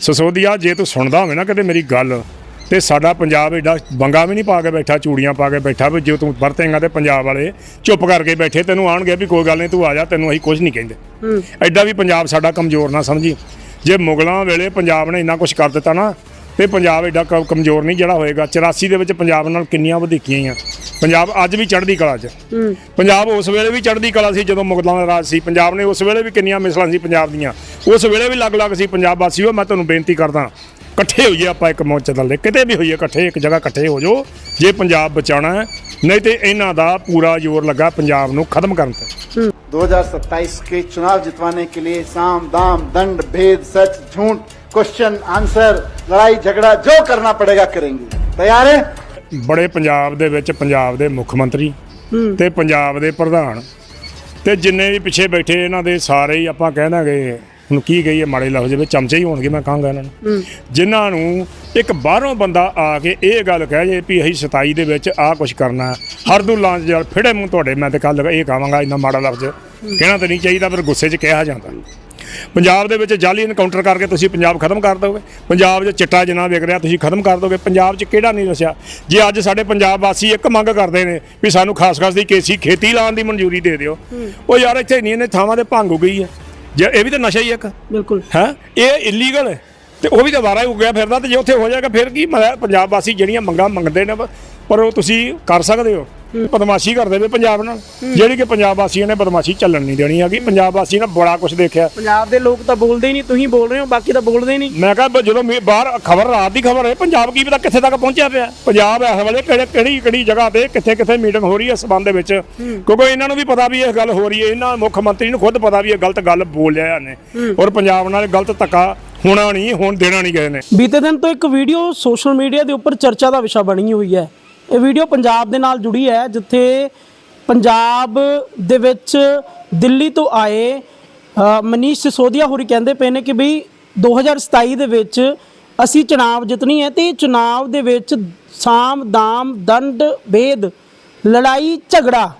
ਸਸੋਦੀਆ ਜੇ ਤੂੰ ਸੁਣਦਾ ਹੋਵੇ ਨਾ ਕਦੇ ਮੇਰੀ ਗੱਲ ਤੇ ਸਾਡਾ ਪੰਜਾਬ ਐਡਾ ਬੰਗਾ ਵੀ ਨਹੀਂ ਪਾ ਕੇ ਬੈਠਾ ਚੂੜੀਆਂ ਪਾ ਕੇ ਬੈਠਾ ਵੀ ਜੇ ਤੂੰ ਵਰਤੇਂਗਾ ਤੇ ਪੰਜਾਬ ਵਾਲੇ ਚੁੱਪ ਕਰਕੇ ਬੈਠੇ ਤੈਨੂੰ ਆਣਗੇ ਵੀ ਕੋਈ ਗੱਲ ਨਹੀਂ ਤੂੰ ਆ ਜਾ ਤੈਨੂੰ ਅਸੀਂ ਕੁਝ ਨਹੀਂ ਕਹਿੰਦੇ। ਐਡਾ ਵੀ ਪੰਜਾਬ ਸਾਡਾ ਕਮਜ਼ੋਰ ਨਾ ਸਮਝੀ। ਜੇ ਮੁਗਲਾਂ ਵੇਲੇ ਪੰਜਾਬ ਨੇ ਇੰਨਾ ਕੁਝ ਕਰ ਦਿੱਤਾ ਨਾ ਤੇ ਪੰਜਾਬ ਐਡਾ ਕ- ਕਮਜ਼ੋਰ ਨਹੀਂ ਜਿਹੜਾ ਹੋਏਗਾ 84 ਦੇ ਵਿੱਚ ਪੰਜਾਬ ਨਾਲ ਕਿੰਨੀਆਂ ਵਧੀਕੀਆਂ ਆ ਪੰਜਾਬ ਅੱਜ ਵੀ ਚੜ੍ਹਦੀ ਕਲਾ 'ਚ ਪੰਜਾਬ ਉਸ ਵੇਲੇ ਵੀ ਚੜ੍ਹਦੀ ਕਲਾ ਸੀ ਜਦੋਂ ਮੁਗਲਾਂ ਦਾ ਰਾਜ ਸੀ ਪੰਜਾਬ ਨੇ ਉਸ ਵੇਲੇ ਵੀ ਕਿੰਨੀਆਂ ਮਿਸਲਾਂ ਸੀ ਪੰਜਾਬ ਦੀਆਂ ਉਸ ਵੇਲੇ ਵੀ ਅਲੱਗ-ਅਲੱਗ ਸੀ ਪੰਜਾਬ ਵਾਸੀਓ ਮੈਂ ਤੁਹਾਨੂੰ ਬੇਨਤੀ ਕਰਦਾ ਇਕੱਠੇ ਹੋਈਏ ਆਪਾਂ ਇੱਕ ਮੋਰਚੇ ਥੱਲੇ ਕਿਤੇ ਵੀ ਹੋਈਏ ਇਕੱਠੇ ਇੱਕ ਜਗ੍ਹਾ ਇਕੱਠੇ ਹੋ ਜਾਓ ਜੇ ਪੰਜਾਬ ਬਚਾਉਣਾ ਹੈ ਨਹੀਂ ਤੇ ਇਹਨਾਂ ਦਾ ਪੂਰਾ ਜ਼ੋਰ ਲੱਗਾ ਪੰਜਾਬ ਨੂੰ ਖਤਮ ਕਰਨ ਤੇ 2027 के चुनाव जितवाने के लिए साम दाम दंड भेद सच झूठ क्वेश्चन आंसर लड़ाई झगड़ा जो करना पड़ेगा करेंगे तैयार है ਬੜੇ ਪੰਜਾਬ ਦੇ ਵਿੱਚ ਪੰਜਾਬ ਦੇ ਮੁੱਖ ਮੰਤਰੀ ਤੇ ਪੰਜਾਬ ਦੇ ਪ੍ਰਧਾਨ ਤੇ ਜਿੰਨੇ ਵੀ ਪਿੱਛੇ ਬੈਠੇ ਇਹਨਾਂ ਦੇ ਸਾਰੇ ਹੀ ਆਪਾਂ ਕਹਿਣਾਗੇ ਹੁਣ ਕੀ ਕਹੀਏ ਮਾੜੇ ਲਫ਼ਜ਼ ਵਿੱਚ ਚਮਚੇ ਹੀ ਹੋਣਗੇ ਮੈਂ ਕਹਾਂਗਾ ਇਹਨਾਂ ਨੂੰ ਜਿਨ੍ਹਾਂ ਨੂੰ ਇੱਕ ਬਾਹਰੋਂ ਬੰਦਾ ਆ ਕੇ ਇਹ ਗੱਲ ਕਹਿ ਜੇ ਵੀ ਅਸੀਂ 27 ਦੇ ਵਿੱਚ ਆਹ ਕੁਝ ਕਰਨਾ ਹਰਦੁੱਲਾਂ ਜਲ ਫਿੜੇ ਮੂੰਹ ਤੁਹਾਡੇ ਮੈਂ ਤੇ ਕੱਲ ਇਹ ਕਹਾਂਗਾ ਇੰਨਾ ਮਾੜਾ ਲਫ਼ਜ਼ ਕਹਿਣਾ ਤਾਂ ਨਹੀਂ ਚਾਹੀਦਾ ਪਰ ਗੁੱਸੇ 'ਚ ਕਿਹਾ ਜਾਂਦਾ ਪੰਜਾਬ ਦੇ ਵਿੱਚ ਜਾਲੀ ਐਨਕਾਊਂਟਰ ਕਰਕੇ ਤੁਸੀਂ ਪੰਜਾਬ ਖਤਮ ਕਰ ਦੋਗੇ। ਪੰਜਾਬ 'ਚ ਚਿੱਟਾ ਜਿੰਨਾ ਵਿਕ ਰਿਹਾ ਤੁਸੀਂ ਖਤਮ ਕਰ ਦੋਗੇ। ਪੰਜਾਬ 'ਚ ਕਿਹੜਾ ਨਹੀਂ ਰਸਿਆ ਜੇ ਅੱਜ ਸਾਡੇ ਪੰਜਾਬ ਵਾਸੀ ਇੱਕ ਮੰਗ ਕਰਦੇ ਨੇ ਵੀ ਸਾਨੂੰ ਖਾਸ ਖਾਸ ਦੀ ਕੇਸੀ ਖੇਤੀ ਲਾਉਣ ਦੀ ਮਨਜ਼ੂਰੀ ਦੇ ਦਿਓ ਉਹ ਯਾਰ ਇੱਥੇ ਨਹੀਂ ਇਹਨੇ ਥਾਵਾਂ ਤੇ ਭੰਗ ਹੋ ਗਈ ਹੈ। ਜੇ ਇਹ ਵੀ ਤਾਂ ਨਸ਼ਾ ਹੀ ਇੱਕ। ਬਿਲਕੁਲ। ਹੈ? ਇਹ ਇਲੀਗਲ ਹੈ। ਤੇ ਉਹ ਵੀ ਤਾਂ ਵਾਰਾ ਹੀ ਹੋ ਗਿਆ ਫਿਰਦਾ ਤੇ ਜੇ ਉੱਥੇ ਹੋ ਜਾਏਗਾ ਫਿਰ ਕੀ ਪੰਜਾਬ ਵਾਸੀ ਜਿਹੜੀਆਂ ਮੰਗਾਂ ਮੰਗਦੇ ਨੇ ਪਰ ਉਹ ਤੁਸੀਂ ਕਰ ਸਕਦੇ ਹੋ। ਬਦਮਾਸ਼ੀ ਕਰਦੇ ਵੇ ਪੰਜਾਬ ਨਾਲ। ਜਿਹੜੀ ਕਿ ਪੰਜਾਬ ਵਾਸੀਆਂ ਨੇ ਬਦਮਾਸ਼ੀ ਚੱਲਣ ਨਹੀਂ ਦੇਣੀ ਹੈਗੀ। ਪੰਜਾਬ ਵਾਸੀ ਨੇ ਬੜਾ ਕੁਝ ਦੇਖਿਆ। ਪੰਜਾਬ ਦੇ ਲੋਕ ਤਾਂ ਬੋਲਦੇ ਹੀ ਨਹੀਂ ਤੁਸੀਂ ਬੋਲ ਰਹੇ ਹੋ ਬਾਕੀ ਤਾਂ ਬੋਲਦੇ ਨਹੀਂ। ਮੈਂ ਕਿਹਾ ਜਦੋਂ ਬਾਹਰ ਖਬਰ ਰਾਤ ਦੀ ਖਬਰ ਹੈ ਪੰਜਾਬ ਕੀ ਪਤਾ ਕਿੱਥੇ ਤੱਕ ਪਹੁੰਚਿਆ ਪਿਆ। ਪੰਜਾਬ ਇਸ ਵੇਲੇ ਕਿਹੜੇ ਕਿਹੜੀ ਕਿਹੜੀ ਜਗ੍ਹਾ ਤੇ ਕਿੱਥੇ ਕਿੱਥੇ ਮੀਟਿੰਗ ਹੋ ਰਹੀ ਹੈ ਇਸ ਸੰਬੰਧ ਦੇ ਵਿੱਚ। ਕਿਉਂਕਿ ਇਹਨਾਂ ਨੂੰ ਵੀ ਪਤਾ ਵੀ ਇਹ ਗੱਲ ਹੋ ਰਹੀ ਹੈ। ਇਹਨਾਂ ਮੁੱਖ ਮੰਤਰੀ ਨੂੰ ਖੁਦ ਪਤਾ ਵੀ ਇਹ ਗਲਤ ਗੱਲ ਬੋਲਿਆ ਇਹਨੇ ਔਰ ਪੰਜਾਬ ਨਾਲ ਗਲਤ ਧੱਕਾ ਹੋਣਾ ਨਹੀਂ ਹੋਣ ਦੇਣਾ ਨਹੀਂ ਗਏ ਨੇ। ਬੀਤੇ ਦਿਨ ਤੋਂ ਇੱਕ ਵੀਡੀਓ ਸੋਸ਼ਲ ਮੀਡੀਆ ਦੇ ਉੱਪਰ ਚਰਚਾ ਦਾ ਵਿਸ਼ਾ ਬਣੀ ਹੋਈ ਹੈ। ਇਹ ਵੀਡੀਓ ਪੰਜਾਬ ਦੇ ਨਾਲ ਜੁੜੀ ਹੈ, ਜਿੱਥੇ ਪੰਜਾਬ ਦੇ ਵਿੱਚ ਦਿੱਲੀ ਤੋਂ ਆਏ ਮਨੀਸ਼ ਸਿਸੋਦੀਆ ਹੋਰੀ ਕਹਿੰਦੇ ਪਏ ਨੇ ਕਿ ਬਈ 2027 ਦੇ ਵਿੱਚ ਅਸੀਂ ਚੁਣਾਵ ਜਿੱਤਣੀ ਹੈ ਤੇ ਇਹ ਚੁਣਾਵ ਦੇ ਵਿੱਚ ਸਾਮ, ਦਾਮ, ਦੰਡ ਭੇਦ ਲੜਾਈ, ਝਗੜਾ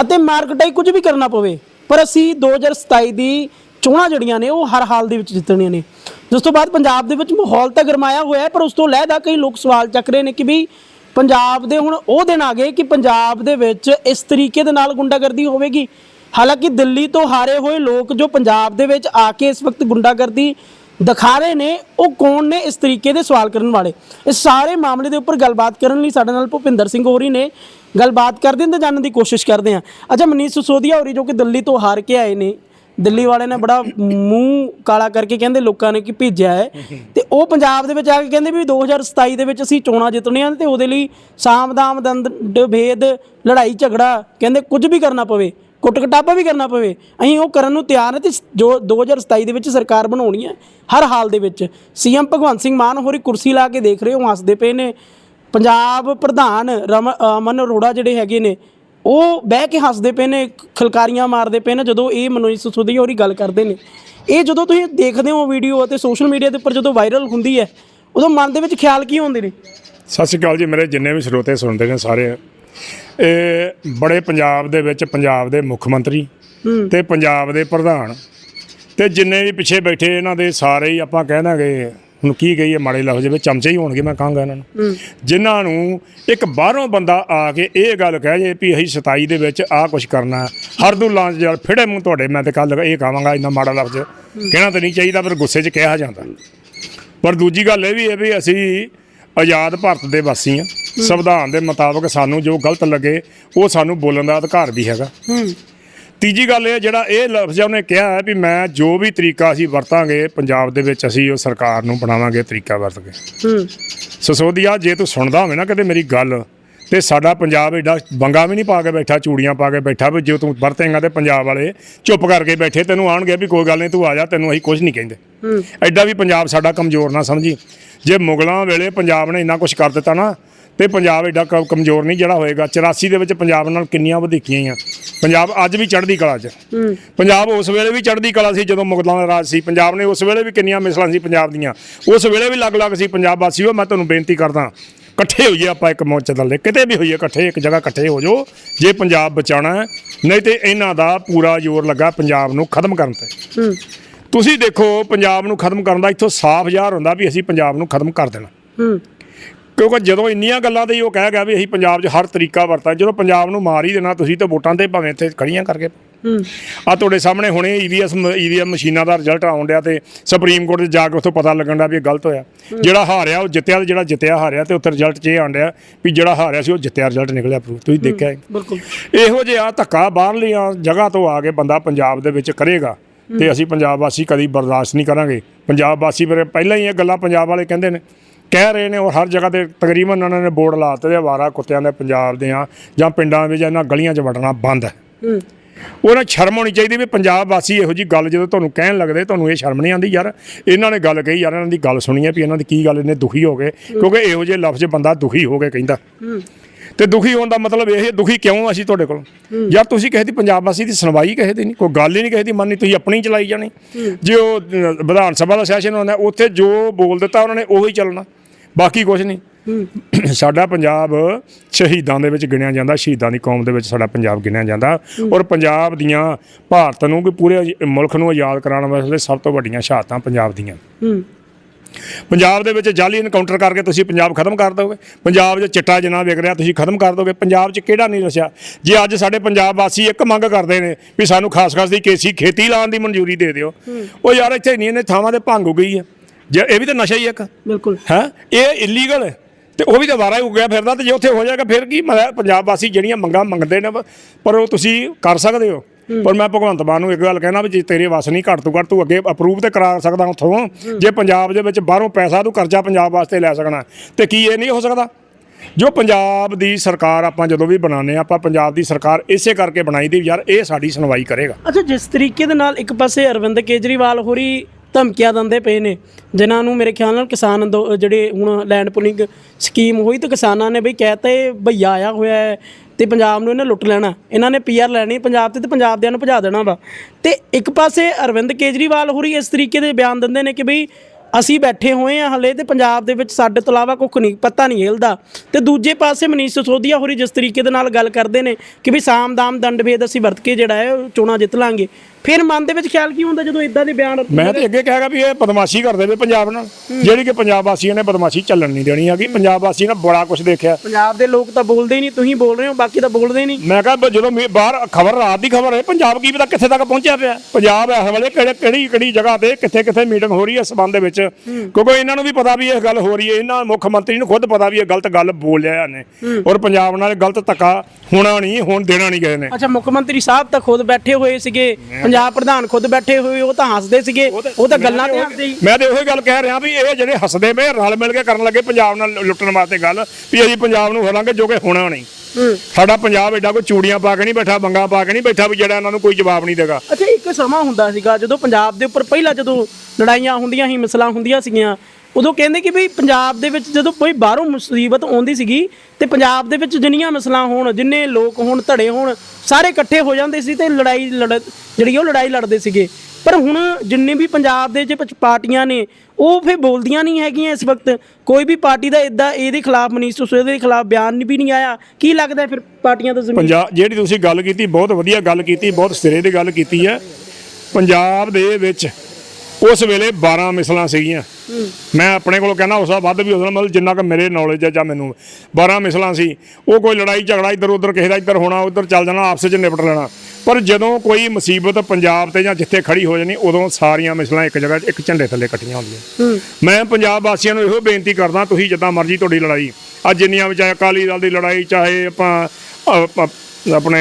ਅਤੇ ਮਾਰਕਟਾਈ ਕੁਝ ਵੀ ਕਰਨਾ ਪਵੇ। ਪਰ ਅਸੀਂ 2027 ਦੀ ਚੋਣਾਂ ਜਿਹੜੀਆਂ ਨੇ, ਉਹ ਹਰ ਹਾਲ ਦੇ ਵਿੱਚ ਜਿੱਤਣੀਆਂ ਨੇ। ਜਿਸ ਤੋਂ ਬਾਅਦ ਪੰਜਾਬ ਦੇ ਵਿੱਚ ਮਾਹੌਲ ਤਾਂ ਗਰਮਾਇਆ ਹੋਇਆ ਪਰ ਉਸ ਤੋਂ ਲਹਿਦਾ ਕਈ ਲੋਕ ਸਵਾਲ ਚੱਕ ਰਹੇ ਨੇ ਕਿ ਵੀ ਪੰਜਾਬ ਦੇ ਹੁਣ ਉਹ ਦਿਨ ਆ ਗਏ ਕਿ ਪੰਜਾਬ ਦੇ ਵਿੱਚ ਇਸ ਤਰੀਕੇ ਦੇ ਨਾਲ ਗੁੰਡਾਗਰਦੀ ਹੋਵੇਗੀ। ਹਾਲਾਂਕਿ ਦਿੱਲੀ ਤੋਂ ਹਾਰੇ ਹੋਏ ਲੋਕ ਜੋ ਪੰਜਾਬ ਦੇ ਵਿੱਚ ਆ ਕੇ ਇਸ ਵਕਤ ਗੁੰਡਾਗਰਦੀ ਦਿਖਾ ਰਹੇ ਨੇ, ਉਹ ਕੌਣ ਨੇ ਇਸ ਤਰੀਕੇ ਦੇ ਸਵਾਲ ਕਰਨ ਵਾਲੇ? ਇਸ ਸਾਰੇ ਮਾਮਲੇ ਦੇ ਉੱਪਰ ਗੱਲਬਾਤ ਕਰਨ ਲਈ ਸਾਡੇ ਨਾਲ ਭੁਪਿੰਦਰ ਸਿੰਘ ਹੋਰੀ ਨੇ ਗੱਲਬਾਤ ਕਰਦੇ ਹਾਂ ਤੇ ਜਾਣਨ ਦੀ ਕੋਸ਼ਿਸ਼ ਕਰਦੇ ਹਾਂ। ਅੱਛਾ, ਮਨੀਸ਼ ਸਿਸੋਦੀਆ ਹੋਰੀ ਜੋ ਕਿ ਦਿੱਲੀ ਤੋਂ ਹਾਰ ਕੇ ਆਏ ਨੇ ਦਿੱਲੀ ਵਾਲੇ ਨੇ ਬੜਾ ਮੂੰਹ ਕਾਲਾ ਕਰਕੇ ਕਹਿੰਦੇ ਲੋਕਾਂ ਨੇ ਕਿ ਭੇਜਿਆ ਹੈ। ਤੇ ਉਹ ਪੰਜਾਬ ਦੇ ਵਿੱਚ ਆ ਕੇ ਕਹਿੰਦੇ ਵੀ 2027 ਦੇ ਵਿੱਚ ਅਸੀਂ ਚੋਣਾਂ ਜਿੱਤਣੀਆਂ ਨੇ ਤੇ ਉਹਦੇ ਲਈ ਸਾਮਦਾਮ ਦੰਦ ਭੇਦ ਲੜਾਈ ਝਗੜਾ ਕਹਿੰਦੇ ਕੁਝ ਵੀ ਕਰਨਾ ਪਵੇ, ਕੁੱਟਕਟਾਪਾ ਵੀ ਕਰਨਾ ਪਵੇ, ਅਸੀਂ ਉਹ ਕਰਨ ਨੂੰ ਤਿਆਰ ਹਾਂ ਤੇ ਜੋ 2027 ਦੇ ਵਿੱਚ ਸਰਕਾਰ ਬਣਾਉਣੀ ਹੈ ਹਰ ਹਾਲ ਦੇ ਵਿੱਚ। ਸੀਐਮ ਭਗਵੰਤ ਸਿੰਘ ਮਾਨ ਹੋਰੀ ਕੁਰਸੀ ਲਾ ਕੇ ਦੇਖ ਰਹੇ ਹੋ, ਹੱਸਦੇ ਪਏ ਨੇ। ਪੰਜਾਬ ਪ੍ਰਧਾਨ ਰਮ- ਅਮਨ ਅਰੋੜਾ ਜਿਹੜੇ ਹੈਗੇ ਨੇ ਉਹ ਬਹਿ ਕੇ ਹੱਸਦੇ ਪਏ ਨੇ ਖਲਕਾਰੀਆਂ ਮਾਰਦੇ ਪਏ ਨੇ ਜਦੋਂ ਇਹ ਮਨੋਜ ਸਿਸੋਦੀਆ ਹੋਰੀ ਗੱਲ ਕਰਦੇ ਨੇ। ਇਹ ਜਦੋਂ ਤੁਸੀਂ ਦੇਖਦੇ ਹੋ ਵੀਡੀਓ ਅਤੇ ਸੋਸ਼ਲ ਮੀਡੀਆ ਦੇ ਉੱਪਰ ਜਦੋਂ ਵਾਇਰਲ ਹੁੰਦੀ ਹੈ ਉਦੋਂ ਮਨ ਦੇ ਵਿੱਚ ਖਿਆਲ ਕੀ ਹੁੰਦੇ ਨੇ? ਸਤਿ ਸ਼੍ਰੀ ਅਕਾਲ ਜੀ ਮੇਰੇ ਜਿੰਨੇ ਵੀ ਸਰੋਤੇ ਸੁਣਦੇ ਨੇ ਸਾਰੇ। ਇਹ ਬੜੇ ਪੰਜਾਬ ਦੇ ਵਿੱਚ ਪੰਜਾਬ ਦੇ ਮੁੱਖ ਮੰਤਰੀ ਤੇ ਪੰਜਾਬ ਦੇ ਪ੍ਰਧਾਨ ਤੇ ਜਿੰਨੇ ਵੀ ਪਿੱਛੇ ਬੈਠੇ ਇਹਨਾਂ ਦੇ ਸਾਰੇ ਹੀ ਆਪਾਂ ਕਹਿਣਾਗੇ ਹੁਣ ਕੀ ਕਹੀਏ ਮਾੜੇ ਲਫ਼ਜ਼ ਵਿੱਚ ਚਮਚੇ ਹੀ ਹੋਣਗੇ ਮੈਂ ਕਹਾਂਗਾ ਇਹਨਾਂ ਨੂੰ। ਜਿਨ੍ਹਾਂ ਨੂੰ ਇੱਕ ਬਾਹਰੋਂ ਬੰਦਾ ਆ ਕੇ ਇਹ ਗੱਲ ਕਹਿ ਜੇ ਵੀ ਅਸੀਂ 27 ਦੇ ਵਿੱਚ ਆਹ ਕੁਝ ਕਰਨਾ ਹਰਦੁੱਲਾਂ ਜਲ ਫਿੜੇ ਮੂੰਹ ਤੁਹਾਡੇ ਮੈਂ ਤੇ ਕੱਲ ਇਹ ਕਹਾਂਗਾ ਇੰਨਾ ਮਾੜਾ ਲਫ਼ਜ਼। ਕਹਿਣਾ ਤਾਂ ਨਹੀਂ ਚਾਹੀਦਾ ਪਰ ਗੁੱਸੇ 'ਚ ਕਿਹਾ ਜਾਂਦਾ। ਪਰ ਦੂਜੀ ਗੱਲ ਇਹ ਵੀ ਹੈ ਵੀ ਅਸੀਂ ਆਜ਼ਾਦ ਭਾਰਤ ਦੇ ਵਾਸੀ ਹਾਂ। ਸੰਵਿਧਾਨ ਦੇ ਮੁਤਾਬਕ ਸਾਨੂੰ ਜੋ ਗਲਤ ਲੱਗੇ ਉਹ ਸਾਨੂੰ ਬੋਲਣ ਦਾ ਅਧਿਕਾਰ ਵੀ ਹੈਗਾ। ਤੀਜੀ ਗੱਲ ਇਹ ਜਿਹੜਾ ਇਹ ਲਫ਼ਜ਼ ਉਹਨੇ ਕਿਹਾ ਹੈ ਵੀ ਮੈਂ ਜੋ ਵੀ ਤਰੀਕਾ ਅਸੀਂ ਵਰਤਾਂਗੇ ਪੰਜਾਬ ਦੇ ਵਿੱਚ ਅਸੀਂ ਉਹ ਸਰਕਾਰ ਨੂੰ ਬਣਾਵਾਂਗੇ ਤਰੀਕਾ ਵਰਤ ਕੇ। ਹੂੰ। ਸਸੋਦੀਆ ਜੇ ਤੂੰ ਸੁਣਦਾ ਹੋਵੇ ਨਾ ਕਦੇ ਮੇਰੀ ਗੱਲ ਤੇ ਸਾਡਾ ਪੰਜਾਬ ਐਡਾ ਬੰਗਾ ਵੀ ਨਹੀਂ ਪਾ ਕੇ ਬੈਠਾ ਚੂੜੀਆਂ ਪਾ ਕੇ ਬੈਠਾ ਵੀ ਜੇ ਤੂੰ ਵਰਤੇਂਗਾ ਤੇ ਪੰਜਾਬ ਵਾਲੇ ਚੁੱਪ ਕਰਕੇ ਬੈਠੇ ਤੈਨੂੰ ਆਣਗੇ ਵੀ ਕੋਈ ਗੱਲ ਨਹੀਂ ਤੂੰ ਆ ਜਾ ਤੈਨੂੰ ਅਸੀਂ ਕੁਝ ਨਹੀਂ ਕਹਿੰਦੇ। ਐਡਾ ਵੀ ਪੰਜਾਬ ਸਾਡਾ ਕਮਜ਼ੋਰ ਨਾ ਸਮਝੀ। ਜੇ ਮੁਗਲਾਂ ਵੇਲੇ ਪੰਜਾਬ ਨੇ ਇੰਨਾ ਕੁਝ ਕਰ ਦਿੱਤਾ ਨਾ ਤੇ ਪੰਜਾਬ ਐਡਾ ਕਮਜ਼ੋਰ ਨਹੀਂ ਜਿਹੜਾ ਹੋਏਗਾ। 84 ਦੇ ਵਿੱਚ ਪੰਜਾਬ ਨਾਲ ਕਿੰਨੀਆਂ ਵਧੀਕੀਆਂ ਆ। ਪੰਜਾਬ ਅੱਜ ਵੀ ਚੜ੍ਹਦੀ ਕਲਾ 'ਚ। ਪੰਜਾਬ ਉਸ ਵੇਲੇ ਵੀ ਚੜ੍ਹਦੀ ਕਲਾ ਸੀ ਜਦੋਂ ਮੁਗਲਾਂ ਦਾ ਰਾਜ ਸੀ। ਪੰਜਾਬ ਨੇ ਉਸ ਵੇਲੇ ਵੀ ਕਿੰਨੀਆਂ ਮਿਸਲਾਂ ਸੀ ਪੰਜਾਬ ਦੀਆਂ। ਉਸ ਵੇਲੇ ਵੀ ਅਲੱਗ-ਅਲੱਗ ਸੀ ਪੰਜਾਬ ਵਾਸੀਓ ਮੈਂ ਤੁਹਾਨੂੰ ਬੇਨਤੀ ਕਰਦਾ ਇਕੱਠੇ ਹੋਈਏ ਆਪਾਂ ਇੱਕ ਮੋਰਚੇ ਥੱਲੇ ਕਿਤੇ ਵੀ ਹੋਈਏ ਇਕੱਠੇ ਇੱਕ ਜਗ੍ਹਾ ਇਕੱਠੇ ਹੋ ਜਾਓ। ਜੇ ਪੰਜਾਬ ਬਚਾਉਣਾ ਨਹੀਂ ਤੇ ਇਹਨਾਂ ਦਾ ਪੂਰਾ ਜ਼ੋਰ ਲੱਗਾ ਪੰਜਾਬ ਨੂੰ ਖਤਮ ਕਰਨ ਤੇ। ਤੁਸੀਂ ਦੇਖੋ ਪੰਜਾਬ ਨੂੰ ਖਤਮ ਕਰਨ ਦਾ ਇੱਥੋਂ ਸਾਫ਼ ਜ਼ਾਹਰ ਹੁੰਦਾ ਵੀ ਅਸੀਂ ਪੰਜਾਬ ਨੂੰ ਖਤਮ ਕਰ ਦੇਣਾ। ਕਿਉਂਕਿ ਜਦੋਂ ਇੰਨੀਆਂ ਗੱਲਾਂ ਹੀ ਉਹ ਕਹਿ ਗਿਆ ਵੀ ਅਸੀਂ ਪੰਜਾਬ 'ਚ ਹਰ ਤਰੀਕਾ ਵਰਤਾਂ ਜਦੋਂ ਪੰਜਾਬ ਨੂੰ ਮਾਰ ਹੀ ਦੇਣਾ ਤੁਸੀਂ ਤੇ ਵੋਟਾਂ ਤੇ ਭਾਵੇਂ ਇੱਥੇ ਖੜੀਆਂ ਕਰਕੇ। ਹੂੰ। ਆ ਤੁਹਾਡੇ ਸਾਹਮਣੇ ਹੁਣੇ E ਈਵੀਐਸ ਈਵੀਐਮ ਮਸ਼ੀਨਾਂ ਦਾ ਰਿਜ਼ਲਟ ਆਉਣ ਡਿਆ ਤੇ ਸੁਪਰੀਮ ਕੋਰਟ 'ਚ ਜਾ ਕੇ ਉੱਥੋਂ ਪਤਾ ਲੱਗਣ ਦਾ ਵੀ ਇਹ ਗਲਤ ਹੋਇਆ। ਜਿਹੜਾ ਹਾਰਿਆ ਉਹ ਜਿੱਤਿਆ ਤੇ ਜਿਹੜਾ ਜਿੱਤਿਆ ਹਾਰਿਆ ਤੇ ਉੱਥੇ ਰਿਜ਼ਲਟ 'ਚ ਇਹ ਆਉਣ ਡਿਆ ਵੀ ਜਿਹੜਾ ਹਾਰਿਆ ਸੀ ਉਹ ਜਿੱਤਿਆ ਰਿਜ਼ਲਟ ਨਿਕਲਿਆ ਪ੍ਰੂਫ ਤੁਸੀਂ ਦੇਖਿਆ। ਬਿਲਕੁਲ। ਇਹੋ ਜਿਹਾ ਧੱਕਾ ਬਾਹਰਲੀਆਂ ਜਗ੍ਹਾ ਤੋਂ ਆ ਕੇ ਬੰਦਾ ਪੰਜਾਬ ਦੇ ਵਿੱਚ ਕਰੇਗਾ ਤੇ ਅਸੀਂ ਪੰਜਾਬ ਵਾਸੀ ਕਦੀ ਬਰਦਾਸ਼ਤ ਨਹੀਂ ਕਰਾਂਗੇ। ਪੰਜਾਬ ਵਾਸੀ ਫਿਰ ਪਹਿਲਾਂ ਹੀ ਇਹ ਗੱਲਾਂ ਪੰਜਾਬ ਵਾਲੇ ਕਹਿੰਦੇ ਨੇ। ਕਹਿ ਰਹੇ ਨੇ ਔਰ ਹਰ ਜਗ੍ਹਾ ਤੇ ਤਕਰੀਬਨ ਉਹਨਾਂ ਨੇ ਬੋਰਡ ਲਾਤੇ ਦੇ ਆਵਾਰਾ ਕੁੱਤਿਆਂ ਦੇ ਪੰਜਾਬ ਦੇ ਆ ਜਾਂ ਪਿੰਡਾਂ ਵਿੱਚ ਇਹਨਾਂ ਗਲੀਆਂ 'ਚ ਵੜਨਾ ਬੰਦ ਹੈ। ਹੂੰ। ਉਹਨਾਂ ਸ਼ਰਮ ਹੋਣੀ ਚਾਹੀਦੀ ਵੀ ਪੰਜਾਬ ਵਾਸੀ ਇਹੋ ਜੀ ਗੱਲ ਜਦੋਂ ਤੁਹਾਨੂੰ ਕਹਿਣ ਲੱਗਦੇ ਤੁਹਾਨੂੰ ਇਹ ਸ਼ਰਮ ਨਹੀਂ ਆਉਂਦੀ ਯਾਰ। ਇਹਨਾਂ ਨੇ ਗੱਲ ਕਹੀ ਯਾਰ ਇਹਨਾਂ ਦੀ ਗੱਲ ਸੁਣੀ ਹੈ ਵੀ ਇਹਨਾਂ ਦੀ ਕੀ ਗੱਲ ਇਹਨੇ ਦੁਖੀ ਹੋ ਗਏ ਕਿਉਂਕਿ ਇਹੋ ਜਿਹੇ ਲਫ਼ਜ਼ ਬੰਦਾ ਦੁਖੀ ਹੋ ਕੇ ਕਹਿੰਦਾ। ਤੇ ਦੁਖੀ ਹੋਣ ਦਾ ਮਤਲਬ ਇਹ ਹੈ ਦੁਖੀ ਕਿਉਂ ਅਸੀਂ ਤੁਹਾਡੇ ਕੋਲ? ਯਾਰ ਤੁਸੀਂ ਕਿਸੇ ਦੀ ਪੰਜਾਬ ਵਾਸੀ ਦੀ ਸੁਣਵਾਈ ਕਿਸੇ ਦੀ ਨਹੀਂ ਕੋਈ ਗੱਲ ਹੀ ਨਹੀਂ ਕਿਸੇ ਦੀ ਮੰਨਣੀ ਤੁਸੀਂ ਆਪਣੀ ਚਲਾਈ ਜਾਣੀ। ਜੇ ਉਹ ਵਿਧਾਨ ਸਭਾ ਦਾ ਸੈਸ਼ਨ ਹੁੰਦਾ ਉੱਥੇ ਜੋ ਬੋਲ ਦਿੱਤਾ ਉਹਨਾਂ ਨੇ ਉਹੀ ਚੱਲਣਾ। ਬਾਕੀ ਕੁਝ ਨਹੀਂ। ਸਾਡਾ ਪੰਜਾਬ ਸ਼ਹੀਦਾਂ ਦੇ ਵਿੱਚ ਗਿਣਿਆ ਜਾਂਦਾ ਸ਼ਹੀਦਾਂ ਦੀ ਕੌਮ ਦੇ ਵਿੱਚ ਸਾਡਾ ਪੰਜਾਬ ਗਿਣਿਆ ਜਾਂਦਾ। ਔਰ ਪੰਜਾਬ ਦੀਆਂ ਭਾਰਤ ਨੂੰ ਵੀ ਪੂਰੇ ਮੁਲਕ ਨੂੰ ਆਜ਼ਾਦ ਕਰਾਉਣ ਵਾਸਤੇ ਸਭ ਤੋਂ ਵੱਡੀਆਂ ਸ਼ਹਾਦਤਾਂ ਪੰਜਾਬ ਦੀਆਂ। ਪੰਜਾਬ ਦੇ ਵਿੱਚ ਜਾਲੀ ਐਨਕਾਊਂਟਰ ਕਰਕੇ ਤੁਸੀਂ ਪੰਜਾਬ ਖਤਮ ਕਰ ਦੋਗੇ। ਪੰਜਾਬ 'ਚ ਚਿੱਟਾ ਜਿੰਨਾ ਵਿਕ ਰਿਹਾ ਤੁਸੀਂ ਖਤਮ ਕਰ ਦੋਗੇ। ਪੰਜਾਬ 'ਚ ਕਿਹੜਾ ਨਹੀਂ ਰਸਿਆ ਜੇ ਅੱਜ ਸਾਡੇ ਪੰਜਾਬ ਵਾਸੀ ਇੱਕ ਮੰਗ ਕਰਦੇ ਨੇ ਵੀ ਸਾਨੂੰ ਖਾਸ ਖਾਸ ਦੀ ਕੇਸੀ ਖੇਤੀ ਲਾਉਣ ਦੀ ਮਨਜ਼ੂਰੀ ਦੇ ਦਿਓ ਉਹ ਯਾਰ ਇੱਥੇ ਨਹੀਂ ਇਹਨੇ ਥਾਵਾਂ ਤੇ ਭੰਗ ਹੋ ਗਈ ਹੈ ਜੇ ਇਹ ਵੀ ਤਾਂ ਨਸ਼ਾ ਹੀ ਇੱਕ। ਬਿਲਕੁਲ। ਹੈ? ਇਹ ਇਲੀਗਲ ਹੈ। ਤੇ ਉਹ ਵੀ ਤਾਂ ਵਾਰਾ ਹੀ ਹੋ ਗਿਆ ਫਿਰਦਾ ਤੇ ਜੇ ਉੱਥੇ ਹੋ ਜਾਏਗਾ ਫਿਰ ਕੀ? ਪੰਜਾਬ ਵਾਸੀ ਜਿਹੜੀਆਂ ਮੰਗਾਂ ਮੰਗਦੇ ਨੇ ਪਰ ਉਹ ਤੁਸੀਂ ਕਰ ਸਕਦੇ ਹੋ। ਪਰ ਮੈਂ ਭਗਵੰਤ ਮਾਨ ਨੂੰ ਇੱਕ ਗੱਲ ਕਹਿਣਾ ਵੀ ਜੇ ਤੇਰੇ ਵਸ ਨਹੀਂ ਘੱਟ ਤੋਂ ਘੱਟ ਤੂੰ ਅੱਗੇ ਅਪਰੂਵ ਤੇ ਕਰਾ ਸਕਦਾ ਉੱਥੋਂ ਜੇ ਪੰਜਾਬ ਦੇ ਵਿੱਚ ਬਾਹਰੋਂ ਪੈਸਾ ਤੂੰ ਕਰਜ਼ਾ ਪੰਜਾਬ ਵਾਸਤੇ ਲੈ ਸਕਣਾ ਤੇ ਕੀ ਇਹ ਨਹੀਂ ਹੋ ਸਕਦਾ? ਜੋ ਪੰਜਾਬ ਦੀ ਸਰਕਾਰ ਆਪਾਂ ਜਦੋਂ ਵੀ ਬਣਾਉਂਦੇ ਆਪਾਂ ਪੰਜਾਬ ਦੀ ਸਰਕਾਰ ਇਸੇ ਕਰਕੇ ਬਣਾਈ ਦੀ ਯਾਰ ਇਹ ਸਾਡੀ ਸੁਣਵਾਈ ਕਰੇਗਾ। ਅੱਛਾ ਜਿਸ ਤਰੀਕੇ ਦੇ ਨਾਲ ਇੱਕ ਪਾਸੇ ਅਰਵਿੰਦ ਕੇਜਰੀਵਾਲ ਹੋਰੀ ਧਮਕੀਆਂ ਦਿੰਦੇ ਪਏ ਨੇ ਜਿਨ੍ਹਾਂ ਨੂੰ ਮੇਰੇ ਖਿਆਲ ਨਾਲ ਕਿਸਾਨ ਜਿਹੜੇ ਹੁਣ ਲੈਂਡ ਪੁਲਿੰਗ ਸਕੀਮ ਹੋਈ ਤਾਂ ਕਿਸਾਨਾਂ ਨੇ ਬਈ ਕਹਿਤਾ ਇਹ ਭਈਆ ਆਇਆ ਹੋਇਆ ਹੈ ਤੇ ਪੰਜਾਬ ਨੂੰ ਇਹਨੇ ਲੁੱਟ ਲੈਣਾ। ਇਹਨਾਂ ਨੇ ਪੀਆਰ ਲੈਣੀ ਪੰਜਾਬ ਤੇ ਤੇ ਪੰਜਾਬ ਦਿਆਂ ਨੂੰ ਭਜਾ ਦੇਣਾ ਵਾ। ਤੇ ਇੱਕ ਪਾਸੇ ਅਰਵਿੰਦ ਕੇਜਰੀਵਾਲ ਹੋਰੀ ਇਸ ਤਰੀਕੇ ਦੇ ਬਿਆਨ ਦਿੰਦੇ ਨੇ ਕਿ ਬਈ ਅਸੀਂ ਬੈਠੇ ਹੋਏ ਆ ਹਲੇ ਤੇ ਪੰਜਾਬ ਦੇ ਵਿੱਚ ਸਾਡੇ ਤੋਂ ਇਲਾਵਾ ਕੁੱਖ ਨਹੀਂ, ਪਤਾ ਨਹੀਂ ਹਿਲਦਾ। ਤੇ ਦੂਜੇ ਪਾਸੇ ਮਨੀਸ਼ ਸਿਸੋਦੀਆ ਹੋਰੀ ਜਿਸ ਤਰੀਕੇ ਦੇ ਨਾਲ ਗੱਲ ਕਰਦੇ ਨੇ ਕਿ ਵੀ ਸਾਮ ਦਾਮ ਦੰਡ ਭੇਦ ਅਸੀਂ ਵਰਤ ਕੇ ਜਿਹੜਾ ਹੈ ਉਹ ਚੋਣਾਂ ਜਿੱਤ ਲਾਂਗੇ। ਫਿਰ ਮਨ ਦੇ ਵਿੱਚ ਖਿਆਲ ਕੀ ਹੁੰਦਾ ਜਦੋਂ ਇਦਾਂ ਦੇ ਬਿਆਨ ਮੈਂ ਤੇ ਅੱਗੇ ਕਹਾਂਗਾ ਵੀ ਇਹ ਬਦਮਾਸ਼ੀ ਕਰਦੇ ਵੇ ਪੰਜਾਬ ਨਾਲ। ਜਿਹੜੀ ਕਿ ਪੰਜਾਬ ਵਾਸੀਆਂ ਨੇ ਬਦਮਾਸ਼ੀ ਚੱਲਣ ਨਹੀਂ ਦੇਣੀ ਹੈਗੀ। ਪੰਜਾਬ ਵਾਸੀ ਨੇ ਬੜਾ ਕੁਝ ਦੇਖਿਆ। ਪੰਜਾਬ ਦੇ ਲੋਕ ਤਾਂ ਬੋਲਦੇ ਹੀ ਨਹੀਂ ਤੁਸੀਂ ਬੋਲ ਰਹੇ ਹੋ ਬਾਕੀ ਤਾਂ ਬੋਲਦੇ ਨਹੀਂ। ਮੈਂ ਕਿਹਾ ਜਦੋਂ ਬਾਹਰ ਖਬਰ ਰਾਤ ਦੀ ਖਬਰ ਹੈ ਪੰਜਾਬ ਕੀ ਪਤਾ ਕਿੱਥੇ ਤੱਕ ਪਹੁੰਚਿਆ ਪਿਆ। ਪੰਜਾਬ ਇਸ ਵੇਲੇ ਕਿਹੜੇ ਕਿਹੜੀ ਕਿਹੜੀ ਜਗ੍ਹਾ ਤੇ ਕਿੱਥੇ ਕਿੱਥੇ ਮੀਟਿੰਗ ਹੋ ਰਹੀ ਹੈ ਇਸ ਸੰਬੰਧ ਦੇ ਵਿੱਚ। ਕਿਉਂਕਿ ਇਹਨਾਂ ਨੂੰ ਵੀ ਪਤਾ ਵੀ ਇਹ ਗੱਲ ਹੋ ਰਹੀ ਹੈ। ਇਹਨਾਂ ਮੁੱਖ ਮੰਤਰੀ ਨੂੰ ਖੁਦ ਪਤਾ ਵੀ ਇਹ ਗਲਤ ਗੱਲ ਬੋਲਿਆ ਇਹਨੇ ਔਰ ਪੰਜਾਬ ਨਾਲ ਗਲਤ ਧੱਕਾ ਹੋਣਾ ਨਹੀਂ ਹੁਣ ਦੇਣਾ ਨਹੀਂ ਗਏ ਨੇ। ਅੱਛਾ ਮੁੱਖ ਮੰਤਰੀ ਸਾਹਿਬ ਤਾਂ ਖੁਦ ਬੈਠੇ ਹੋਏ ਸੀਗੇ। ਪੰਜਾਬ ਪ੍ਰਧਾਨ ਖੁਦ ਬੈਠੇ ਹੋਏ ਉਹ ਤਾਂ ਹੱਸਦੇ ਸੀਗੇ ਉਹ ਤਾਂ ਗੱਲਾਂ ਤੇ ਹੱਸਦੇ ਹੀ। ਮੈਂ ਤੇ ਉਹੀ ਗੱਲ ਕਹਿ ਰਿਹਾ ਵੀ ਇਹ ਜਿਹੜੇ ਹੱਸਦੇ ਪਏ ਰਲ ਮਿਲ ਕੇ ਕਰਨ ਲੱਗੇ ਪੰਜਾਬ ਨਾਲ ਲੁੱਟਣ ਵਾਸਤੇ ਗੱਲ ਵੀ ਅਸੀਂ ਪੰਜਾਬ ਨੂੰ ਹਰਾਂਗੇ ਜੋ ਕਿ ਹੋਣਾ ਨਹੀਂ। ਸਾਡਾ ਪੰਜਾਬ ਐਡਾ ਕੋਈ ਚੂੜੀਆਂ ਪਾ ਕੇ ਨਹੀਂ ਬੈਠਾ ਬੰਗਾ ਪਾ ਕੇ ਨਹੀਂ ਬੈਠਾ ਵੀ ਜਿਹੜਾ ਇਹਨਾਂ ਨੂੰ ਕੋਈ ਜਵਾਬ ਨਹੀਂ ਦੇਗਾ। ਅੱਛਾ ਇੱਕ ਸਮਾਂ ਹੁੰਦਾ ਸੀਗਾ ਜਦੋਂ ਪੰਜਾਬ ਦੇ ਉੱਪਰ ਪਹਿਲਾਂ ਜਦੋਂ ਲੜਾਈਆਂ ਹੁੰਦੀਆਂ ਸੀ ਮਿਸਲਾਂ ਹੁੰਦੀਆਂ ਸੀਗੀਆਂ ਉਦੋਂ ਕਹਿੰਦੇ ਕਿ ਵੀ ਪੰਜਾਬ ਦੇ ਵਿੱਚ ਜਦੋਂ ਕੋਈ ਬਾਹਰੋਂ ਮੁਸੀਬਤ ਆਉਂਦੀ ਸੀਗੀ ਤੇ ਪੰਜਾਬ ਦੇ ਵਿੱਚ ਜਿੰਨੀਆਂ ਮਿਸਲਾਂ ਹੋਣ, ਜਿੰਨੇ ਲੋਕ ਹੋਣ, ਧੜੇ ਹੋਣ, ਸਾਰੇ ਇਕੱਠੇ ਹੋ ਜਾਂਦੇ ਸੀ ਤੇ ਲੜਾਈ ਲੜ, ਜਿਹੜੀ ਉਹ ਲੜਾਈ ਲੜਦੇ ਸੀਗੇ। ਪਰ ਹੁਣ ਜਿੰਨੇ ਵੀ ਪੰਜਾਬ ਦੇ ਜੇ ਪਾਰਟੀਆਂ ਨੇ, ਉਹ ਫੇ ਬੋਲਦੀਆਂ ਨਹੀਂ ਹੈਗੀਆਂ ਇਸ ਵਕਤ। ਕੋਈ ਵੀ ਪਾਰਟੀ ਦਾ ਇਦਾਂ ਇਹਦੇ ਖਿਲਾਫ ਮਨੀਸ਼ ਸਿਸੋਦੀਆ ਦੇ ਖਿਲਾਫ ਬਿਆਨ ਵੀ ਨਹੀਂ ਆਇਆ। ਕੀ ਲੱਗਦਾ ਫਿਰ ਪਾਰਟੀਆਂ ਦਾ ਜ਼ਮੀਨ? ਪੰਜਾਬ ਜਿਹੜੀ ਤੁਸੀਂ ਗੱਲ ਕੀਤੀ, ਬਹੁਤ ਵਧੀਆ ਗੱਲ ਕੀਤੀ, ਬਹੁਤ ਸਿਰੇ ਦੀ ਗੱਲ ਕੀਤੀ ਹੈ। ਪੰਜਾਬ ਦੇ ਵਿੱਚ ਉਸ ਵੇਲੇ 12 ਮਿਸਲਾਂ ਸੀਗੀਆਂ। ਮੈਂ ਆਪਣੇ ਕੋਲੋਂ ਕਹਿੰਦਾ ਉਸ ਦਾ ਵੱਧ ਵੀ ਹੋਣਾ ਮਤਲਬ ਜਿੰਨਾ ਕਿ ਮੇਰੇ ਨੌਲੇਜ ਹੈ ਜਾਂ ਮੈਨੂੰ। 12 ਮਿਸਲਾਂ ਸੀ। ਉਹ ਕੋਈ ਲੜਾਈ ਝਗੜਾ ਇੱਧਰ ਉੱਧਰ ਕਿਸੇ ਦਾ ਇੱਧਰ ਹੋਣਾ ਉੱਧਰ ਚੱਲ ਜਾਣਾ ਆਪਸ ਵਿੱਚ ਨਿਪਟ ਲੈਣਾ। ਪਰ ਜਦੋਂ ਕੋਈ ਮੁਸੀਬਤ ਪੰਜਾਬ ਤੇ ਜਾਂ ਜਿੱਥੇ ਖੜੀ ਹੋ ਜਾਣੀ ਉਦੋਂ ਸਾਰੀਆਂ ਮਿਸਲਾਂ ਇੱਕ ਜਗ੍ਹਾ ਇੱਕ ਝੰਡੇ ਥੱਲੇ ਇਕੱਠੀਆਂ ਹੁੰਦੀਆਂ। ਮੈਂ ਪੰਜਾਬ ਵਾਸੀਆਂ ਨੂੰ ਇਹੋ ਬੇਨਤੀ ਕਰਦਾ ਤੁਸੀਂ ਜਿੱਦਾਂ ਮਰਜ਼ੀ ਤੁਹਾਡੀ ਲੜਾਈ। ਅੱਜ ਜਿੰਨੀਆਂ ਵੀ ਚਾਹੇ ਅਕਾਲੀ ਦਲ ਦੀ ਲੜਾਈ ਚਾਹੇ ਆਪਾਂ ਆਪਣੇ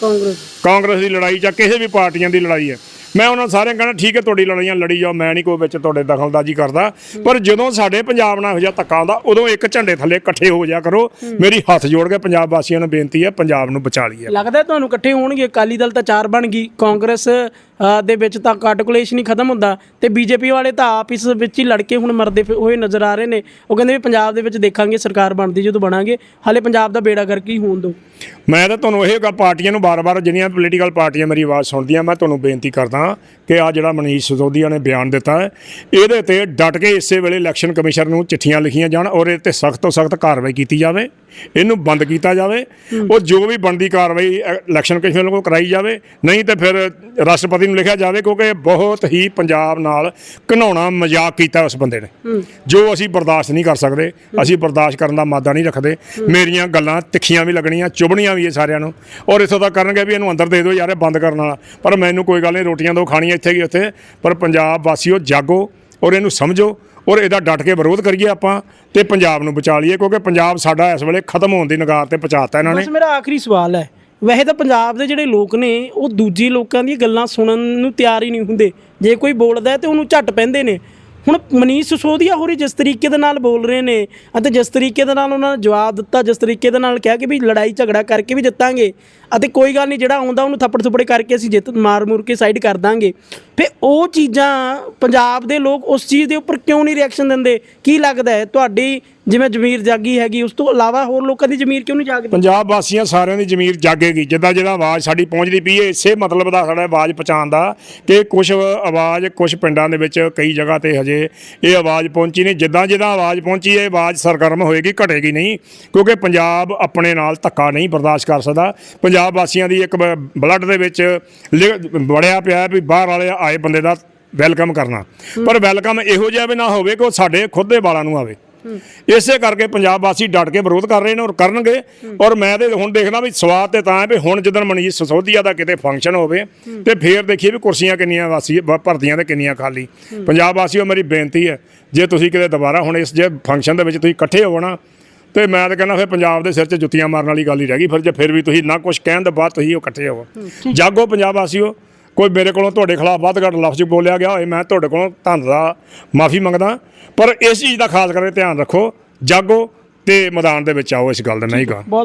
ਕਾਂਗਰਸ। ਕਾਂਗਰਸ ਦੀ ਲੜਾਈ ਜਾਂ ਕਿਸੇ ਵੀ ਪਾਰਟੀਆਂ ਦੀ ਲੜਾਈ ਹੈ ਮੈਂ ਉਹਨਾਂ ਸਾਰਿਆਂ ਕਹਿੰਦਾ ਠੀਕ ਹੈ, ਤੁਹਾਡੀ ਲੜਾਈਆਂ ਲੜੀ ਜਾਓ, ਮੈਂ ਨਹੀਂ ਕੋਈ ਵਿੱਚ ਤੁਹਾਡੇ ਦਖਲਅੰਦਾਜ਼ੀ ਕਰਦਾ। ਪਰ ਜਦੋਂ ਸਾਡੇ ਪੰਜਾਬ ਨਾਲ ਇਹੋ ਜਿਹਾ ਧੱਕਾ ਆਉਂਦਾ, ਉਦੋਂ ਇੱਕ ਝੰਡੇ ਥੱਲੇ ਇਕੱਠੇ ਹੋ ਜਾ ਕਰੋ। ਮੇਰੀ ਹੱਥ ਜੋੜ ਕੇ ਪੰਜਾਬ ਵਾਸੀਆਂ ਨੂੰ ਬੇਨਤੀ ਹੈ, ਪੰਜਾਬ ਨੂੰ ਬਚਾ ਲਈਏ। ਲੱਗਦਾ ਤੁਹਾਨੂੰ ਇਕੱਠੇ ਹੋਣਗੇ, ਅਕਾਲੀ ਦਲ ਤਾਂ ਚਾਰ ਬਣ ਗਈ, ਕਾਂਗਰਸ ਦੇ ਵਿੱਚ ਤਾਂ ਕਾਰਟੂਲੇਸ਼ਨ ਹੀ ਖਤਮ ਹੁੰਦਾ ਤੇ ਬੀਜੇਪੀ ਵਾਲੇ ਤਾਂ ਆਪ ਇਸ ਵਿੱਚ ਹੀ ਲੜ ਕੇ ਹੁਣ ਮਰਦੇ ਹੋਏ ਨਜ਼ਰ ਆ ਰਹੇ ਨੇ। ਉਹ ਕਹਿੰਦੇ ਵੀ ਪੰਜਾਬ ਦੇ ਵਿੱਚ ਦੇਖਾਂਗੇ, ਸਰਕਾਰ ਬਣਦੀ ਜਦੋਂ ਬਣਾਂਗੇ, ਹਾਲੇ ਪੰਜਾਬ ਦਾ ਬੇੜਾ ਕਰਕੇ ਹੀ ਹੋਣ ਦੋ ਮੈਂ ਤਾਂ ਤੁਹਾਨੂੰ ਇਹ ਗੱਲ ਪਾਰਟੀਆਂ ਨੂੰ ਬਾਰ-ਬਾਰ ਜਿਹੜੀਆਂ ਪੋਲੀਟੀਕਲ ਪਾਰਟੀਆਂ ਮੇਰੀ ਆਵਾਜ਼ ਸੁਣਦੀਆਂ, ਮੈਂ ਤੁਹਾਨੂੰ ਬੇਨਤੀ ਕਰਦਾ ਕਿ ਆ ਜਿਹੜਾ ਮਨੀਸ਼ ਸਿਸੋਦੀਆ ਨੇ ਬਿਆਨ ਦਿੱਤਾ ਹੈ, ਇਹਦੇ ਤੇ ਡਟ ਕੇ ਇਸੇ ਵੇਲੇ ਇਲੈਕਸ਼ਨ ਕਮਿਸ਼ਨ ਨੂੰ ਚਿੱਠੀਆਂ ਲਿਖੀਆਂ ਜਾਣ ਔਰ ਇਹ ਤੇ ਸਖਤ ਤੋਂ ਸਖਤ ਕਾਰਵਾਈ ਕੀਤੀ ਜਾਵੇ। ਇਹਨੂੰ ਬੰਦ ਕੀਤਾ ਜਾਵੇ। ਉਹ ਜੋ ਵੀ ਬਣਦੀ ਕਾਰਵਾਈ ਇਲੈਕਸ਼ਨ ਕਮਿਸ਼ਨ ਵੱਲੋਂ ਕਰਾਈ ਜਾਵੇ। ਨਹੀਂ ਤੇ ਫਿਰ ਰਾਸ਼ਟਰਪਤੀ ਨੂੰ ਲਿਖਿਆ ਜਾਵੇ ਕਿਉਂਕਿ ਬਹੁਤ ਹੀ ਪੰਜਾਬ ਨਾਲ ਘਿਨਾਉਣਾ ਮਜ਼ਾਕ ਕੀਤਾ ਉਸ ਬੰਦੇ ਨੇ। ਜੋ ਅਸੀਂ ਬਰਦਾਸ਼ਤ ਨਹੀਂ ਕਰ ਸਕਦੇ ਅਸੀਂ ਬਰਦਾਸ਼ਤ ਕਰਨ ਦਾ ਮਾਦਾ ਨਹੀਂ ਰੱਖਦੇ। ਮੇਰੀਆਂ ਗੱਲਾਂ ਤਿੱਖੀਆਂ ਵੀ ਲੱਗਣੀਆਂ ਚੁਭਣੀਆਂ ਵੀ ਇਹ ਸਾਰਿਆਂ ਨੂੰ। ਔਰ ਇਥੋਂ ਤੱਕ ਕਰਨਗੇ ਵੀ ਇਹਨੂੰ ਅੰਦਰ ਦੇ ਦਿਓ ਯਾਰ ਇਹ ਬੰਦ ਕਰਨ ਵਾਲਾ। ਪਰ ਮੈਨੂੰ ਕੋਈ ਗੱਲ ਨਹੀਂ ਰੋਟੀਆਂ ਦੋ ਖਾਣੀਆਂ ਇੱਥੇ ਕੀ ਉੱਥੇ। ਪਰ ਪੰਜਾਬ ਵਾਸੀਓ ਜਾਗੋ ਔਰ ਇਹਨੂੰ ਸਮਝੋ। ਔਰ ਇਹਦਾ ਡਟ ਕੇ ਵਿਰੋਧ ਕਰੀਏ ਆਪਾਂ ਤੇ ਪੰਜਾਬ ਨੂੰ ਬਚਾ ਲਈਏ ਕਿਉਂਕਿ ਪੰਜਾਬ ਸਾਡਾ ਇਸ ਵੇਲੇ ਖਤਮ ਹੋਣ ਦੀ ਨਗਾਰ ਤੇ ਪਹੁੰਚਾਤਾ ਇਹਨਾਂ ਨੇ। ਬਸ ਮੇਰਾ ਆਖਰੀ ਸਵਾਲ ਹੈ। ਵੈਸੇ ਤਾਂ ਪੰਜਾਬ ਦੇ ਜਿਹੜੇ ਲੋਕ ਨੇ ਉਹ ਦੂਜੀ ਲੋਕਾਂ ਦੀਆਂ ਗੱਲਾਂ ਸੁਣਨ ਨੂੰ ਤਿਆਰ ਹੀ ਨਹੀਂ ਹੁੰਦੇ। ਜੇ ਕੋਈ ਬੋਲਦਾ ਹੈ ਤੇ ਉਹਨੂੰ ਝੱਟ ਪੈਂਦੇ ਨੇ। ਹੁਣ ਮਨੀਸ਼ ਸਿਸੋਦੀਆ ਹੋਰੀ ਜਿਸ ਤਰੀਕੇ ਦੇ ਨਾਲ ਬੋਲ ਰਹੇ ਨੇ ਅਤੇ ਜਿਸ ਤਰੀਕੇ ਦੇ ਨਾਲ ਉਹਨਾਂ ਨੇ ਜਵਾਬ ਦਿੱਤਾ, ਜਿਸ ਤਰੀਕੇ ਦੇ ਨਾਲ ਕਿਹਾ ਕਿ ਵੀ ਲੜਾਈ ਝਗੜਾ ਕਰਕੇ ਵੀ ਜਿੱਤਾਂਗੇ ਅਤੇ ਕੋਈ ਗੱਲ ਨਹੀਂ, ਜਿਹੜਾ ਆਉਂਦਾ ਉਹਨੂੰ ਥੱਪੜ ਥੁੱਪੜੇ ਕਰਕੇ ਅਸੀਂ ਜਿੱਤ, ਮਾਰ ਮੂਰ ਕੇ ਸਾਈਡ ਕਰ ਦਾਂਗੇ। ਫੇ ਉਹ ਚੀਜ਼ਾਂ ਪੰਜਾਬ ਦੇ ਲੋਕ ਉਸ ਚੀਜ਼ ਦੇ ਉੱਪਰ ਕਿਉਂ ਨਹੀਂ ਰਿਐਕਸ਼ਨ ਦਿੰਦੇ? ਕੀ ਲੱਗਦਾ ਹੈ? ਤੁਹਾਡੀ ਜਿਵੇਂ ਜ਼ਮੀਰ ਜਾਗੀ ਹੈਗੀ, ਉਸ ਤੋਂ ਇਲਾਵਾ ਹੋਰ ਲੋਕਾਂ ਦੀ ਜ਼ਮੀਰ ਕਿਉਂ ਨਹੀਂ ਜਾਗਦੀ? ਪੰਜਾਬ ਵਾਸੀਆਂ ਸਾਰਿਆਂ ਦੀ ਜ਼ਮੀਰ ਜਾਗੇਗੀ। ਜਿੱਦਾਂ ਜਿਹਦਾ ਆਵਾਜ਼ ਸਾਡੀ ਪਹੁੰਚਦੀ ਪਈ ਹੈ, ਇਸੇ ਮਤਲਬ ਦਾ ਸਾਡਾ ਆਵਾਜ਼ ਪਹੁੰਚਾਉਣ ਦਾ ਕਿ ਕੁਝ ਆਵਾਜ਼ ਕੁਝ ਪਿੰਡਾਂ ਦੇ ਵਿੱਚ ਕਈ ਜਗ੍ਹਾ ਤੇ ਹਜੇ ਇਹ ਆਵਾਜ਼ ਪਹੁੰਚੀ ਨਹੀਂ। ਜਿੱਦਾਂ ਜਿੱਦਾਂ ਆਵਾਜ਼ ਪਹੁੰਚੀ ਹੈ ਆਵਾਜ਼ ਸਰਗਰਮ ਹੋਏਗੀ, ਘਟੇਗੀ ਨਹੀਂ, ਕਿਉਂਕਿ ਪੰਜਾਬ ਆਪਣੇ ਨਾਲ ਧੱਕਾ ਨਹੀਂ ਬਰਦਾਸ਼ਤ ਕਰ ਸਕਦਾ। ਪੰਜਾਬ ਵਾਸੀਆਂ ਦੀ ਇੱਕ ਬਲੱਡ ਦੇ ਵਿੱਚ ਲਿ- ਵੜਿਆ ਪਿਆ ਵੀ ਬਾਹਰ ਵਾਲੇ ਆਏ ਬੰਦੇ ਦਾ ਵੈਲਕਮ ਕਰਨਾ। ਪਰ ਵੈਲਕਮ ਇਹੋ ਜਿਹਾ ਵੀ ਨਾ ਹੋਵੇ ਕਿ ਉਹ ਸਾਡੇ ਖੁਦ ਦੇ ਵਾਲਾਂ ਨੂੰ ਆਵੇ। ਇਸੇ ਕਰਕੇ ਪੰਜਾਬ ਵਾਸੀ ਡਟ ਕੇ ਵਿਰੋਧ ਕਰ ਰਹੇ ਨੇ ਔਰ ਕਰਨਗੇ। ਔਰ ਮੈਂ ਤੇ ਹੁਣ ਦੇਖਦਾ ਵੀ ਸਵਾਦ ਤੇ ਤਾਂ ਹੈ ਵੀ ਹੁਣ ਜਦੋਂ ਮਨੀਸ਼ ਸਸੋਦੀਆ ਦਾ ਕਿਤੇ ਫੰਕਸ਼ਨ ਹੋਵੇ ਤੇ ਫੇਰ ਦੇਖੀਏ ਵੀ ਕੁਰਸੀਆਂ ਕਿੰਨੀਆਂ ਵਾਸੀ ਭਰਤੀਆਂ ਤੇ ਕਿੰਨੀਆਂ ਖਾਲੀ। ਪੰਜਾਬ ਵਾਸੀਓ ਮੇਰੀ ਬੇਨਤੀ ਹੈ, ਜੇ ਤੁਸੀਂ ਕਿਤੇ ਦੁਬਾਰਾ ਹੁਣ ਇਸ ਜੇ ਫੰਕਸ਼ਨ ਦੇ ਵਿੱਚ ਤੁਸੀਂ ਇਕੱਠੇ ਹੋਵੋ ਨਾ, ਤੇ ਮੈਂ ਤਾਂ ਕਹਿੰਦਾ ਫਿਰ ਪੰਜਾਬ ਦੇ ਸਿਰ 'ਚ ਜੁੱਤੀਆਂ ਮਾਰਨ ਵਾਲੀ ਗੱਲ ਹੀ ਰਹਿ ਗਈ, ਫਿਰ ਜੇ ਫਿਰ ਵੀ ਤੁਸੀਂ ਨਾ ਕੁਝ ਕਹਿਣ ਦੇ ਬਾਅਦ ਤੁਸੀਂ ਉਹ ਇਕੱਠੇ ਹੋਵੋ। ਜਾਗੋ ਪੰਜਾਬ ਵਾਸੀਓ ਕੋਈ ਮੇਰੇ ਕੋਲੋਂ ਤੁਹਾਡੇ ਖਿਲਾਫ ਵੱਧ ਘੱਟ ਲਫ਼ਜ਼ ਬੋਲਿਆ ਗਿਆ ਹੋਏ, ਮੈਂ ਤੁਹਾਡੇ ਕੋਲੋਂ ਧੰਨ ਦਾ ਮਾਫੀ ਮੰਗਦਾ। ਪਰ ਇਸ ਚੀਜ਼ ਦਾ ਖਾਸ ਕਰਕੇ ਧਿਆਨ ਰੱਖੋ, ਜਾਗੋ ਤੇ ਮੈਦਾਨ ਦੇ ਵਿੱਚ ਆਓ, ਇਸ ਗੱਲ ਦਾ ਨਹੀਂ ਗਾ।